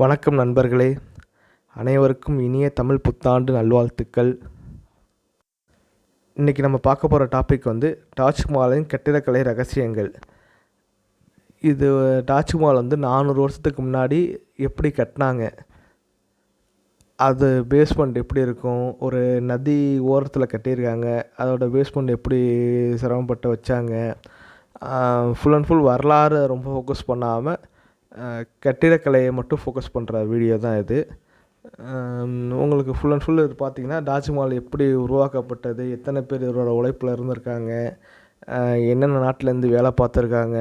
வணக்கம் நண்பர்களே. அனைவருக்கும் இனிய தமிழ் புத்தாண்டு நல்வாழ்த்துக்கள். இன்றைக்கி நம்ம பார்க்க போகிற டாபிக் வந்து டாஜ்மஹாலின் கட்டிடக்கலை ரகசியங்கள். இது டாஜ்மஹால் வந்து நானூறு வருஷத்துக்கு முன்னாடி எப்படி கட்டினாங்க? அது பேஸ்மெண்ட் எப்படி இருக்கும்? ஒரு நதி ஓரத்தில் கட்டியிருக்காங்க. அதோட பேஸ்மெண்ட் எப்படி சிரமப்பட்டு வச்சாங்க? ஃபுல் அண்ட் ஃபுல் வரலாறு ரொம்ப ஃபோக்கஸ் பண்ணாமல் கட்டிடக்கலையை மட்டும் ஃபோக்கஸ் பண்ணுற வீடியோ தான் இது. உங்களுக்கு ஃபுல் அண்ட் ஃபுல் இது பார்த்தீங்கன்னா தாஜ்மஹால் எப்படி உருவாக்கப்பட்டது எத்தனை பேர் இவரோட உழைப்பில் இருந்திருக்காங்க என்னென்ன நாட்டிலேருந்து வேலை பார்த்துருக்காங்க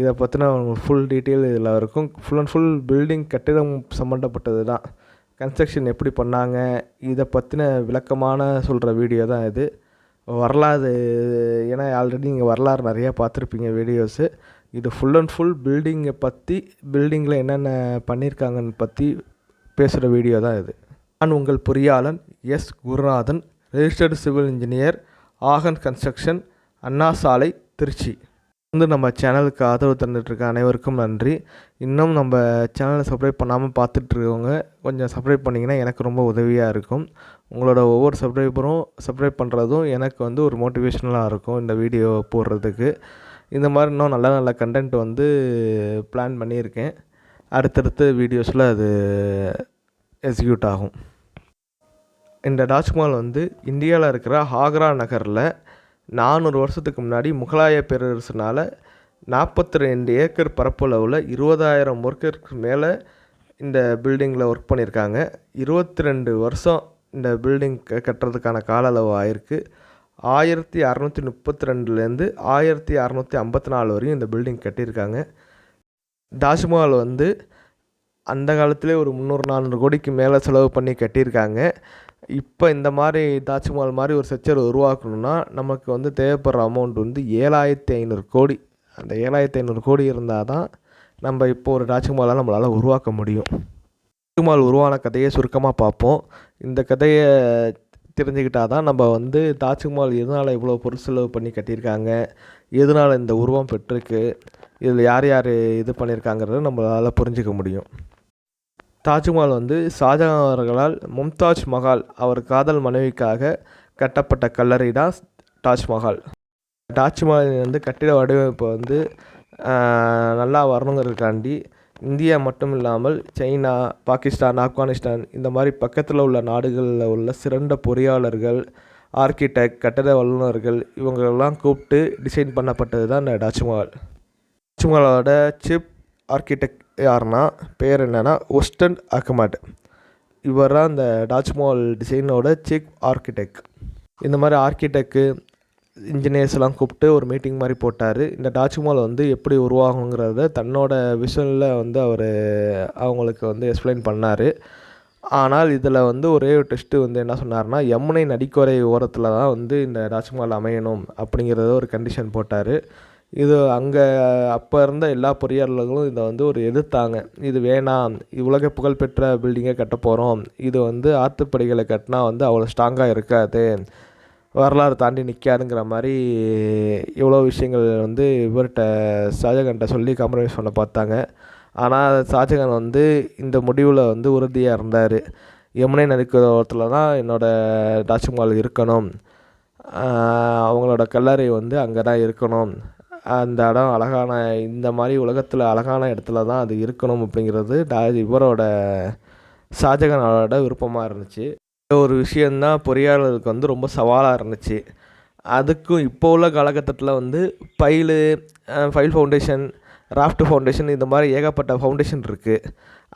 இதை பற்றின உங்களுக்கு ஃபுல் டீட்டெயில் இதில் இருக்கும். ஃபுல் அண்ட் ஃபுல் பில்டிங் கட்டிடம் சம்மந்தப்பட்டது தான். கன்ஸ்ட்ரக்ஷன் எப்படி பண்ணாங்க இதை பற்றின விளக்கமான சொல்கிற வீடியோ தான் இது. வரலாறு ஏன்னா ஆல்ரெடி நீங்கள் வரலாறு நிறையா பார்த்துருப்பீங்க வீடியோஸு இது ஃபுல் அண்ட் ஃபுல் பில்டிங்கை பற்றி பில்டிங்கில் என்னென்ன பண்ணியிருக்காங்கன்னு பற்றி பேசுகிற வீடியோ தான் இது. நான் உங்கள் பொறியாளன் S. Gurunathan registered civil engineer Agan construction Anna Salai Tiruchi. வந்து நம்ம சேனலுக்கு ஆதரவு தந்துட்டுருக்க அனைவருக்கும் நன்றி. இன்னும் நம்ம சேனலை சப்ஸ்கிரைப் பண்ணாமல் பார்த்துட்ருக்கவங்க கொஞ்சம் சப்ஸ்கிரைப் பண்ணிங்கன்னா எனக்கு ரொம்ப உதவியாக இருக்கும். உங்களோட ஒவ்வொரு சப்ஸ்கிரைபரும் சப்ஸ்கிரைப் பண்ணுறதும் எனக்கு வந்து ஒரு மோட்டிவேஷனலாக இருக்கும் இந்த வீடியோ போடுறதுக்கு. இந்த மாதிரி இன்னும் நல்ல நல்ல கண்டென்ட் வந்து பிளான் பண்ணியிருக்கேன். அடுத்தடுத்த வீடியோஸில் அது எக்ஸிக்யூட் ஆகும். இந்த தாஜ்மஹால் வந்து இந்தியாவில் இருக்கிற ஆக்ரா நகரில் நானூறு வருஷத்துக்கு முன்னாடி முகலாய பேரரசுனால் நாற்பத்தி ரெண்டு ஏக்கர் பரப்பளவில் இருபதாயிரம் ஒர்க்கருக்கு மேலே இந்த பில்டிங்கில் ஒர்க் பண்ணியிருக்காங்க. இருபத்தி ரெண்டு வருஷம் இந்த பில்டிங் கட்டுறதுக்கான கால அளவு ஆயிருக்கு. ஆயிரத்தி அறநூற்றி முப்பத்தி ரெண்டுலேருந்து ஆயிரத்தி அறநூற்றி ஐம்பத்தி நாலு வரையும் இந்த பில்டிங் கட்டியிருக்காங்க. தாஜ்மஹால் வந்து அந்த காலத்திலே ஒரு முந்நூறு நானூறு கோடிக்கு மேலே செலவு பண்ணி கட்டியிருக்காங்க. இப்போ இந்த மாதிரி தாஜ்மஹால் மாதிரி ஒரு ஸ்ட்ரக்சர் உருவாக்கணுன்னா நமக்கு வந்து தேவைப்படுற அமௌண்ட் வந்து ஏழாயிரத்தி ஐநூறு கோடி. அந்த ஏழாயிரத்தி ஐநூறு கோடி இருந்தால் தான் நம்ம இப்போ ஒரு தாஜ்மஹாலை நம்மளால் உருவாக்க முடியும். தாஜ்மஹால் உருவான கதையை சுருக்கமாக பார்ப்போம். இந்த கதையை தெரிஞ்சுக்கிட்டால் தான் நம்ம வந்து தாஜ்மஹால் எதனால் இவ்வளோ பொருள் செலவு பண்ணி கட்டியிருக்காங்க? எதனால் இந்த உருவம் பெற்றிருக்கு? இதில் யார் யார் இது பண்ணியிருக்காங்கிறத நம்மளால் புரிஞ்சிக்க முடியும். தாஜ்மஹால் வந்து ஷாஜகான் அவர்களால் மும்தாஜ் மஹால் அவர் காதல் மனைவிக்காக கட்டப்பட்ட கல்லறை தான் தாஜ்மஹால். தாஜ்மஹால் வந்து கட்டிட வடிவமைப்பு வந்து நல்லா வரணுங்கிறதுக்காண்டி இந்தியா மட்டும் இல்லாமல் சைனா பாகிஸ்தான் ஆப்கானிஸ்தான் இந்த மாதிரி பக்கத்தில் உள்ள நாடுகளில் உள்ள சிறந்த பொறியாளர்கள் ஆர்கிடெக்ட் கட்டட வல்லுநர்கள் இவங்களெல்லாம் கூப்பிட்டு டிசைன் பண்ணப்பட்டது தான் இந்த டாஜ்மஹால் தாஜ்மஹாலோட சிப் ஆர்கிடெக்ட் யாருன்னா பேர் என்னென்னா ஒஸ்டன் அகமட் இவர் தான் இந்த டாஜ்மஹால் டிசைனோட சீஃப் ஆர்கிடெக்ட் இந்த மாதிரி ஆர்கிடெக்ட் இன்ஜினியர்ஸ்லாம் கூப்பிட்டு ஒரு மீட்டிங் மாதிரி போட்டார். இந்த தாஜ்மஹால் வந்து எப்படி உருவாகுங்கிறத தன்னோட விஷனில் வந்து அவர் அவங்களுக்கு வந்து எக்ஸ்பிளைன் பண்ணார். ஆனால் இதில் வந்து ஒரே ஒரு டெஸ்ட்டு வந்து என்ன சொன்னார்னா யமுனை நடிக்கொரை ஓரத்தில் தான் வந்து இந்த தாஜ்மஹால் அமையணும் அப்படிங்கிறத ஒரு கண்டிஷன் போட்டார். இது அங்கே அப்போ இருந்த எல்லா பொறியாளர்களும் இதை வந்து ஒரு எதிர்த்தாங்க. இது வேணாம். உலக புகழ்பெற்ற பில்டிங்கை கட்ட போகிறோம் இது வந்து ஆற்றுப்படிகளை கட்டினா வந்து அவ்வளோ ஸ்ட்ராங்காக இருக்காது. வரலாறு தாண்டி நிற்காதுங்கிற மாதிரி இவ்வளோ விஷயங்கள் வந்து இவர்கிட்ட ஷாஜகான்கிட்ட சொல்லி காம்ப்ரமைஸ் பண்ண பார்த்தாங்க. ஆனால் ஷாஜகான் வந்து இந்த முடிவில் வந்து உறுதியாக இருந்தார். யமுனை நதிக்கோரத்தில் தான் என்னோடய தாஜ்மஹால் இருக்கணும். அவங்களோட கல்லறை வந்து அங்கே தான் இருக்கணும். அந்த இடம் அழகான இந்த மாதிரி உலகத்தில் அழகான இடத்துல தான் அது இருக்கணும் அப்படிங்கிறது டா இவரோட ஷாஜகானோட விருப்பமாக இருந்துச்சு. ஒரு விஷயந்தான் பொறியாளர்களுக்கு வந்து ரொம்ப சவாலாக இருந்துச்சு. அதுக்கும் இப்போ உள்ள காலகட்டத்தில் வந்து pile pile foundation raft foundation இந்த மாதிரி ஏகப்பட்ட ஃபவுண்டேஷன் இருக்குது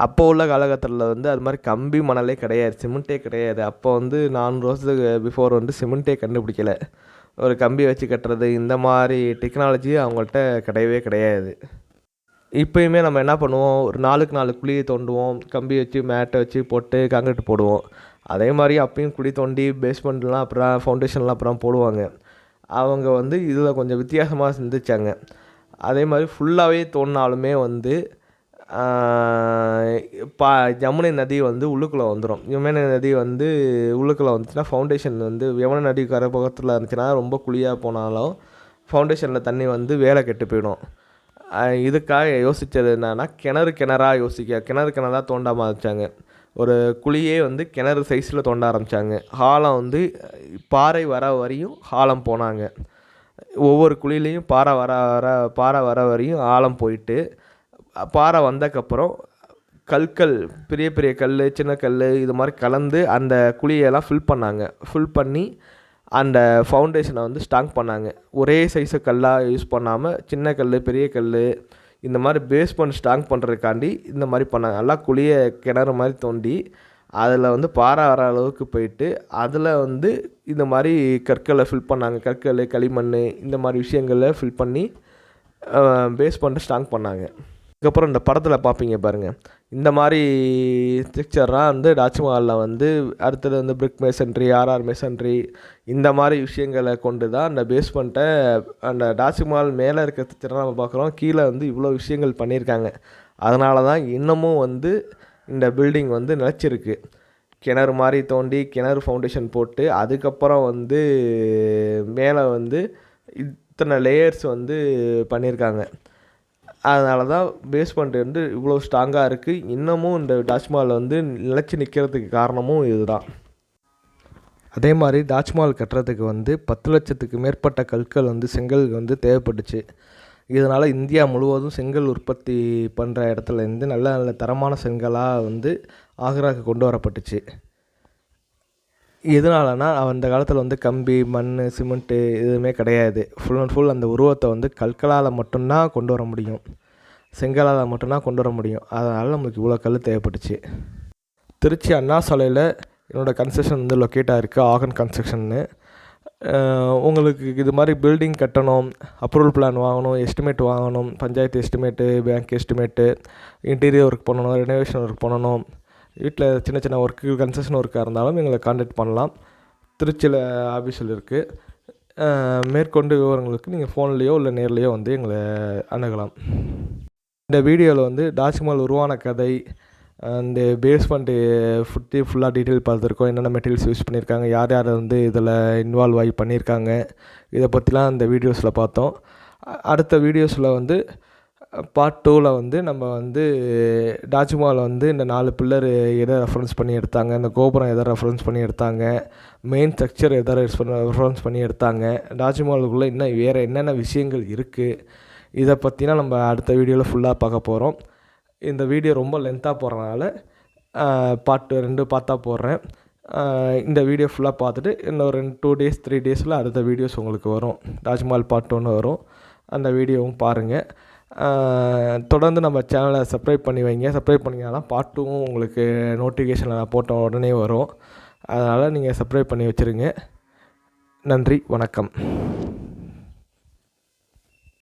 அப்போ உள்ள காலகட்டத்தில் வந்து அது மாதிரி கம்பி மணலே கிடையாது சிமெண்ட்டே கிடையாது. அப்போ வந்து நானூறு வருஷத்துக்கு பிஃபோர் வந்து சிமெண்ட்டே கண்டுபிடிக்கலை. ஒரு கம்பி வச்சு கட்டுறது இந்த மாதிரி டெக்னாலஜி அவங்கள்ட்ட கிடையவே கிடையாது. இப்போயுமே நம்ம என்ன பண்ணுவோம்? ஒரு நாளுக்கு நாலு குழியை தோண்டுவோம். கம்பி வச்சு மேட்டை வச்சு போட்டு காங்கிரீட் போடுவோம். அதே மாதிரி அப்பயும் குழி தோண்டி பேஸ்மெண்ட்லாம் அப்புறம் ஃபவுண்டேஷன்லாம் அப்புறம் போடுவாங்க. அவங்க வந்து இதில் கொஞ்சம் வித்தியாசமாக சிந்திச்சாங்க. அதே மாதிரி ஃபுல்லாகவே தோண்டினாலுமே வந்து பா ஜமுனை நதி வந்து உள்ளுக்குள்ளே வந்துடும் யமுனை நதி வந்து உள்ளுக்குள்ளே வந்துச்சுன்னா ஃபவுண்டேஷன் வந்து யமுனை நதி கரை பக்கத்தில் இருந்துச்சுன்னா ரொம்ப குழியாக போனாலும் ஃபவுண்டேஷனில் தண்ணி வந்து வேலை கெட்டு போயிடும். இதுக்காக யோசித்தது என்னென்னா கிணறு கிணறாக யோசிக்க கிணறு கிணறாக தோண்டாமல் வச்சாங்க ஒரு குழியே வந்து கிணறு சைஸில் தோண்ட ஆரம்பித்தாங்க ஆழம் வந்து பாறை வர வரையும் ஆழம் போனாங்க. ஒவ்வொரு குழியிலையும் பாறை வர வர பாறை வர வரையும் ஆழம் போயிட்டு பாறை வந்தக்கப்புறம் கற்கள் பெரிய பெரிய கல் சின்ன கல் இது மாதிரி கலந்து அந்த குழியெல்லாம் ஃபில் பண்ணாங்க. ஃபில் பண்ணி அந்த ஃபவுண்டேஷனை வந்து ஸ்ட்ராங் பண்ணாங்க. ஒரே சைஸு கல்லாக யூஸ் பண்ணாமல் சின்ன கல் பெரிய கல் இந்த மாதிரி பேஸ் பண்ணி ஸ்ட்ராங் பண்ணுறதுக்காண்டி இந்த மாதிரி பண்ணாங்க நல்லா குழிய கிணறு மாதிரி தோண்டி அதில் வந்து பாறை வர அளவுக்கு போயிட்டு அதில் வந்து இந்த மாதிரி கற்களை ஃபில் பண்ணாங்க. கற்கள் களிமண் இந்த மாதிரி விஷயங்களை ஃபில் பண்ணி பேஸ் பண்ணிட்டு ஸ்ட்ராங் பண்ணாங்க. அதுக்கப்புறம் இந்த படத்தில் பார்ப்பீங்க பாருங்கள் இந்த மாதிரி ஸ்ட்ரக்சர்லாம் வந்து டாஜ்மஹாலில் வந்து அடுத்தது வந்து பிரிக் மேசன்ட்ரி ஆர்ஆர் மேசன்ட்ரி இந்த மாதிரி விஷயங்களை கொண்டு தான் அந்த பேஸ்மெண்ட்டை அந்த டாஜ்மஹால் மேலே இருக்கிற ஸ்ட்ரக்சரை நம்ம பார்க்குறோம். கீழே வந்து இவ்வளோ விஷயங்கள் பண்ணியிருக்காங்க. அதனால தான் இன்னமும் வந்து இந்த பில்டிங் வந்து நிலச்சிருக்கு. கிணறு மாதிரி தோண்டி கிணறு ஃபவுண்டேஷன் போட்டு அதுக்கப்புறம் வந்து மேலே வந்து இத்தனை லேயர்ஸ் வந்து பண்ணியிருக்காங்க. அதனால தான் பேஸ்மெண்ட் வந்து இவ்வளோ ஸ்ட்ராங்காக இருக்குது இன்னமும் இந்த டாஜ்மஹால் வந்து நிலச்சி நிற்கிறதுக்கு காரணமும் இதுதான். அதே மாதிரி டாஜ்மஹால் கட்டுறதுக்கு வந்து பத்து லட்சத்துக்கு மேற்பட்ட கற்கள் வந்து செங்கல் வந்து தேவைப்பட்டுச்சு. இதனால் இந்தியா முழுவதும் செங்கல் உற்பத்தி பண்ணுற இடத்துல இருந்து நல்ல நல்ல தரமான செங்கலாக வந்து ஆக்ராவுக்கு கொண்டு வரப்பட்டுச்சு. எதனாலனா அந்த காலத்தில் வந்து கம்பி மண் சிமெண்ட்டு எதுவுமே கிடையாது. ஃபுல் அண்ட் ஃபுல் அந்த உருவத்தை வந்து கற்களால் மட்டும்தான் கொண்டு வர முடியும். செங்கலால் மட்டும்தான் கொண்டு வர முடியும். அதனால் நம்மளுக்கு இவ்வளோ கல் தேவைப்பட்டுச்சு. திருச்சி அண்ணா சாலையில் என்னோடய கன்ஸ்ட்ரக்ஷன் வந்து லொக்கேட்டாக இருக்குது ஆகன் கன்ஸ்ட்ரக்ஷன்னு உங்களுக்கு இது மாதிரி பில்டிங் கட்டணும் அப்ரூவல் பிளான் வாங்கணும் எஸ்டிமேட் வாங்கணும் panchayat estimate bank estimate interior work பண்ணணும் ரெனோவேஷன் ஒர்க் பண்ணணும். வீட்டில் சின்ன சின்ன ஒர்க்கு கன்ஸ்ட்ரக்ஷன் ஒர்க்காக இருந்தாலும் எங்களை காண்டாக்ட் பண்ணலாம். திருச்சியில் ஆஃபீஸில் இருக்குது மேற்கொண்டு விவரங்களுக்கு நீங்கள் ஃபோன்லேயோ இல்லை நேர்லேயோ வந்து எங்களை அணுகலாம். இந்த வீடியோவில் வந்து டாச்மஹால் உருவான கதை அந்த பேஸ்மெண்ட்டு ஃபுட்டி ஃபுல்லாக டீட்டெயில் பார்த்துருக்கோம். என்னென்ன மெட்டீரியல்ஸ் யூஸ் பண்ணியிருக்காங்க யார் யார் வந்து இதில் இன்வால்வ் ஆகி பண்ணியிருக்காங்க இதை பற்றிலாம் அந்த வீடியோஸில் பார்த்தோம். அடுத்த வீடியோஸில் வந்து பார்ட் டூவில் வந்து நம்ம வந்து டாஜ்மஹால் வந்து இந்த நாலு பில்லர் எதை ரெஃபரன்ஸ் பண்ணி எடுத்தாங்க இந்த கோபுரம் எதை ரெஃபரன்ஸ் பண்ணி எடுத்தாங்க மெயின் ஸ்ட்ரக்சர் எதை ரெஃபரன்ஸ் பண்ணி எடுத்தாங்க டாஜ்மஹாலுக்குள்ளே இன்னும் வேறு என்னென்ன விஷயங்கள் இருக்குது இதை பற்றினா நம்ம அடுத்த வீடியோவில் ஃபுல்லாக பார்க்க போகிறோம் இந்த வீடியோ ரொம்ப லென்த்தாக போகிறனால பார்ட் ரெண்டு பார்த்தா போடுறேன். இந்த வீடியோ ஃபுல்லாக பார்த்துட்டு இன்னும் ரெண்டு டூ டேஸ் த்ரீ டேஸில் அடுத்த வீடியோஸ் உங்களுக்கு வரும். தாஜ்மஹால் பார்ட் ஒன்று வரும். அந்த வீடியோவும் பாருங்கள் தொடர்ந்து நம்ம சேனலை சப்ஸ்கிரைப் பண்ணி வைங்க. சப்ஸ்கிரைப் பண்ணிங்கன்னா தான் பார்ட் டூவும் உங்களுக்கு நோட்டிஃபிகேஷனில் நான் போட்ட உடனே வரும். அதனால் நீங்கள் சப்ஸ்கிரைப் பண்ணி வச்சுருங்க. நன்றி வணக்கம்.